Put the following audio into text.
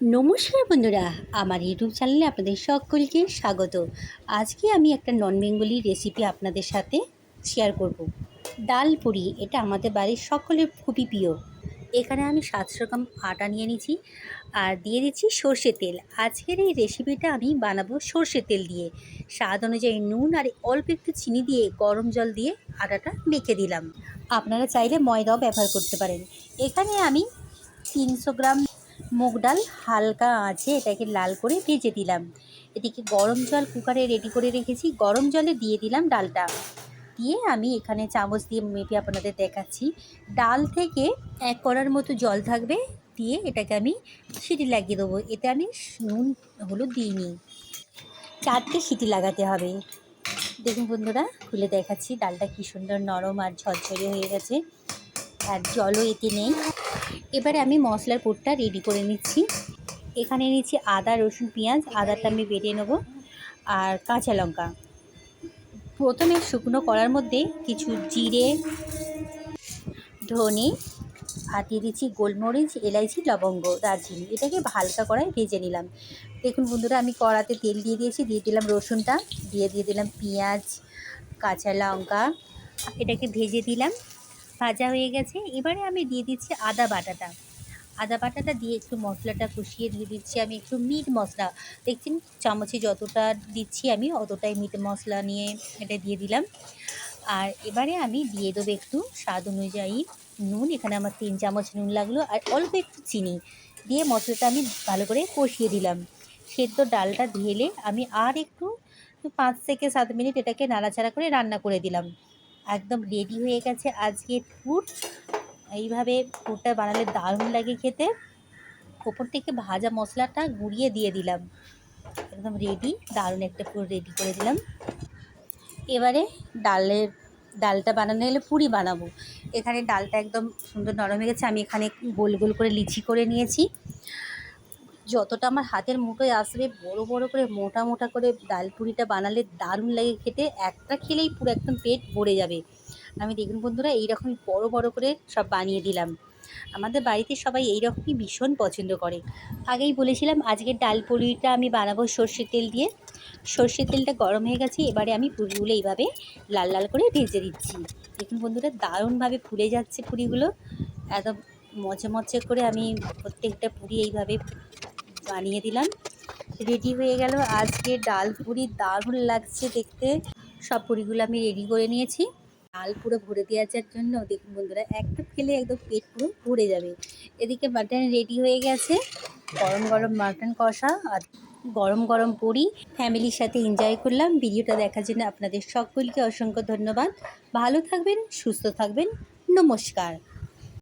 নমস্কার বন্ধুরা, আমার ইউটিউব চ্যানেলে আপনাদের সকলকে স্বাগত। আজকে আমি একটা নন বেঙ্গলি রেসিপি আপনাদের সাথে শেয়ার করব। ডাল পুরি, এটা আমাদের বাড়ির সকলের খুবই প্রিয়। এখানে আমি সাতশো গ্রাম আটা নিয়ে নিয়েছি আর দিয়ে দিচ্ছি সর্ষে তেল। আজকের এই রেসিপিটা আমি বানাবো সর্ষে তেল দিয়ে। স্বাদ অনুযায়ী নুন আর অল্প একটু চিনি দিয়ে গরম জল দিয়ে আটাটা মেখে দিলাম। আপনারা চাইলে ময়দাও ব্যবহার করতে পারেন। এখানে আমি তিনশো গ্রাম মুগ ডাল হালকা আছে, এটাকে লাল করে ভেজে দিলাম। এদিকে গরম জল কুকারে রেডি করে রেখেছি। গরম জলে দিয়ে দিলাম ডালটা। দিয়ে আমি এখানে চামচ দিয়ে মেপে আপনাদের দেখাচ্ছি। ডাল থেকে এক করার মতো জল থাকবে, দিয়ে এটাকে আমি সিটি লাগিয়ে দেবো। এতে আমি নুন, হলুদ দিইনি। চারটে সিটি লাগাতে হবে। দেখুন বন্ধুরা, খুলে দেখাচ্ছি। ডালটা কী সুন্দর নরম আর ঝরঝরে হয়ে গেছে। আর জলও এতে নেই। এবারে আমি মশলার পুরটা রেডি করে নিচ্ছি। এখানে নিচ্ছি আদা, রসুন, পেঁয়াজ। আদাটা আমি বেটে নেব। আর কাঁচা লঙ্কা। প্রথমে শুকনো করার মধ্যে কিছু জিরে, ধনে আর দিয়ে দিচ্ছি গোলমরিচ, এলাইচি, লবঙ্গ, দারচিনি। এটাকে হালকা করায় ভেজে নিলাম। দেখুন বন্ধুরা, আমি কড়াতে তেল দিয়ে দিয়েছি। দিয়ে দিলাম রসুনটা। দিয়ে দিয়ে দিলাম পেঁয়াজ, কাঁচা লঙ্কা। এটাকে ভেজে দিলাম। ভাজা হয়ে গেছে। এবারে আমি দিয়ে দিচ্ছি আদা বাটাটা। আদা বাটাটা দিয়ে একটু মশলাটা কষিয়ে দিয়ে দিচ্ছি। আমি একটু মিট মশলা। দেখছেন চামচে যতটা দিচ্ছি আমি অতটাই মিট মশলা নিয়ে এটা দিয়ে দিলাম। আর এবারে আমি দিয়ে দেবো একটু স্বাদ অনুযায়ী নুন। এখানে আমার তিন চামচ নুন লাগল। আর অল্প একটু চিনি দিয়ে মশলাটা আমি ভালো করে কষিয়ে দিলাম। সেদ্ধ ডালটা ঢেলে আমি আর একটু পাঁচ থেকে সাত মিনিট এটাকে নাড়াচাড়া করে রান্না করে দিলাম। একদম রেডি হয়ে গেছে আজকের পুর। এইভাবে পুরটা বানালে দারুণ লাগে খেতে। ওপর থেকে ভাজা মশলাটা গুঁড়িয়ে দিয়ে দিলাম। একদম রেডি দারুণ একটা পুর রেডি করে দিলাম। এবারে ডালের, ডালটা বানানো হলে পুরি বানাবো। এখানে ডালটা একদম সুন্দর নরম হয়ে গেছে। আমি এখানে গোল গোল করে লিচি করে নিয়েছি। যতটা আমার হাতের মুঠোয় আসবে, বড় বড় করে মোটা মোটা করে ডাল পুরিটা বানালে দারুণ লাগে খেতে। একটা খেলেই পুরো একদম পেট ভরে যাবে। আমি দেখুন বন্ধুরা এইরকমই বড় বড় করে সব বানিয়ে দিলাম। আমাদের বাড়িতে সবাই এই রকমই ভীষণ পছন্দ করে। আগেই বলেছিলাম আজকের ডাল পুরিটা আমি বানাবো সর্ষের তেল দিয়ে। সর্ষের তেলটা গরম হয়ে গেছে, এবারে আমি পুরিগুলো এইভাবে লাল লাল করে ভেজে দিচ্ছি। দেখুন বন্ধুরা, দারুণভাবে ফুলে যাচ্ছে পুরিগুলো। এত মচে মচে করে আমি প্রত্যেকটা পুরি এইভাবে বানিয়ে দিলাম। রেডি হয়ে গেল। আজকে ডাল পুরি দারুণ লাগছে দেখতে। সব পুরিগুলো আমি রেডি করে নিয়েছি। ডাল পুরো ভরে দেওয়া দেওয়ার জন্য দেখুন বন্ধুরা একটা খেলে একদম পেট পুরো ভরে যাবে। এদিকে মাটন রেডি হয়ে গেছে। গরম গরম মাটন কষা আর গরম গরম পুরি। ফ্যামিলির সাথে এনজয় করলাম। ভিডিওটা দেখার জন্য আপনাদের সকলকে অসংখ্য ধন্যবাদ। ভালো থাকবেন, সুস্থ থাকবেন। নমস্কার।